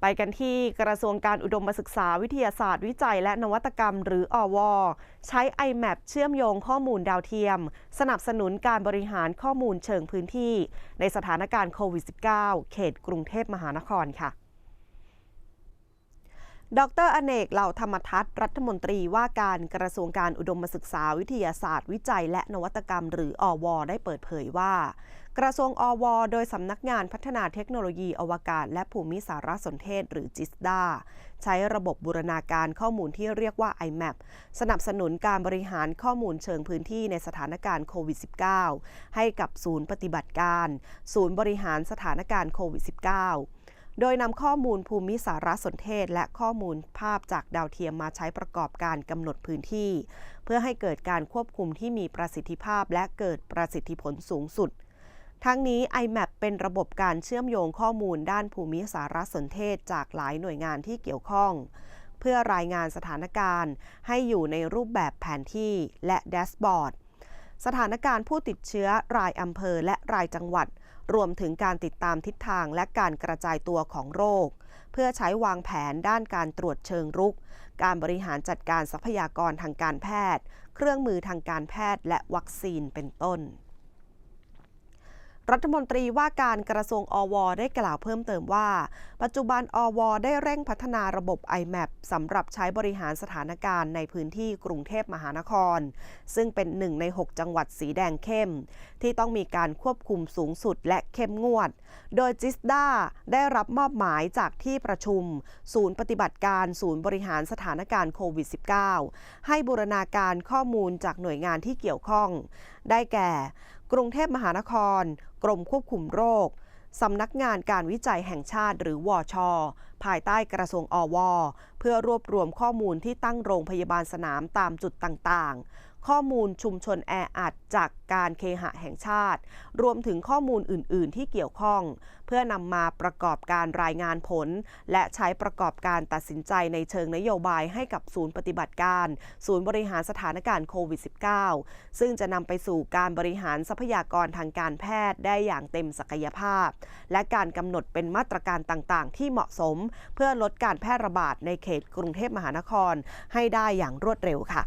ไปกันที่กระทรวงการอุดมศึกษาวิทยาศาสตร์วิจัยและนวัตกรรม หรืออว ใช้ iMap เชื่อมโยงข้อมูลดาวเทียม สนับสนุนการบริหารข้อมูลเชิงพื้นที่ ในสถานการณ์โควิด -19 เขตกรุงเทพมหานครค่ะ ดรอเนกเหล่าธรรมทัศน์รัฐมนตรีว่าการกระทรวงการอุดมศึกษาวิทยาศาสตร์ วิจัย และนวัตกรรม หรืออว ได้เปิดเผยว่า กระทรวงอว โดยสำนักงานพัฒนาเทคโนโลยีอวกาศ และภูมิสารสนเทศ หรือจิสดาใช้ระบบบูรณาการข้อมูลที่เรียกว่า iMap สนับสนุนการบริหารข้อมูลเชิงพื้นที่ในสถานการณ์โควิด -19 ให้กับศูนย์ปฏิบัติการ ศูนย์บริหารสถานการณ์โควิด -19 โดยนำข้อมูลภูมิสารสนเทศ และข้อมูลภาพจากดาวเทียมมาใช้ประกอบการกำหนดพื้นที่ เพื่อให้เกิดการควบคุมที่มีประสิทธิภาพและเกิดประสิทธิผลสูงสุด ทั้งนี้ iMap เป็นระบบการเชื่อมโยงข้อมูลด้านภูมิสารสนเทศจากหลายหน่วยงานที่เกี่ยวข้อง เพื่อรายงานสถานการณ์ ให้อยู่ในรูปแบบแผนที่และแดชบอร์ดสถานการณ์ผู้ติดเชื้อรายอำเภอและรายจังหวัด รวมถึงการติดตามทิศทางและการกระจายตัวของโรค เพื่อใช้วางแผนด้านการตรวจเชิงรุก การบริหารจัดการทรัพยากรทางการแพทย์ เครื่องมือทางการแพทย์และวัคซีนเป็นต้น รัฐมนตรีว่าการกระทรวงอว ได้กล่าวเพิ่มเติมว่า ปัจจุบันอว ได้เร่งพัฒนาระบบ iMap สำหรับใช้บริหารสถานการณ์ในพื้นที่กรุงเทพมหานคร ซึ่งเป็นหนึ่งใน 6 จังหวัดสีแดงเข้ม ที่ต้องมีการควบคุมสูงสุดและเข้มงวด โดยจิสดาได้รับมอบหมายจากที่ประชุม ศูนย์ปฏิบัติการศูนย์บริหารสถานการณ์โควิด -19 ให้บูรณาการข้อมูลจากหน่วยงานที่เกี่ยวข้อง ได้แก่ กรุงเทพมหานคร กรมควบคุมโรค สำนักงานการวิจัยแห่งชาติหรือวอชภายใต้กระทรวงอวเพื่อรวบรวมข้อมูลที่ตั้งโรงพยาบาลสนามตามจุดต่างๆ ข้อมูลชุมชนแออัดจากการเคหะแห่งชาติ รวมถึงข้อมูลอื่น ๆ ที่เกี่ยวข้อง เพื่อนำมาประกอบการรายงานผล และใช้ประกอบการตัดสินใจในเชิงนโยบายให้กับศูนย์ปฏิบัติการ ศูนย์บริหารสถานการณ์โควิด -19 ซึ่งจะนำไปสู่การบริหารทรัพยากรทางการแพทย์ได้อย่างเต็มศักยภาพ และการกำหนดเป็นมาตรการต่าง ๆ ที่เหมาะสม เพื่อลดการแพร่ระบาดในเขตกรุงเทพมหานครให้ได้อย่างรวดเร็วค่ะ